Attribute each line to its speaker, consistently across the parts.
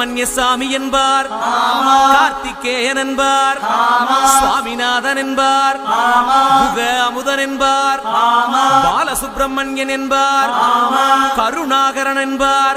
Speaker 1: சுப்பிரமணிய சாமி என்பார் கார்த்திகேயன் என்பார். சுவாமிநாதன் என்பார். முக அமுதன் என்பார். பாலசுப்பிரமணியன் என்பார். கருணாகரன் என்பார்.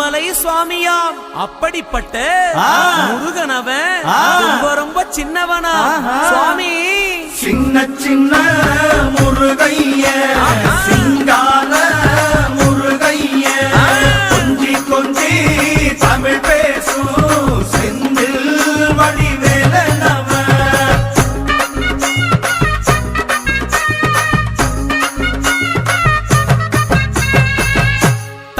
Speaker 1: பக்துமலை சுவாமியாம். அப்படிப்பட்ட முருகனவன் ரொம்ப ரொம்ப சின்னவனா. சுவாமி.
Speaker 2: சின்ன சின்ன முருகைய.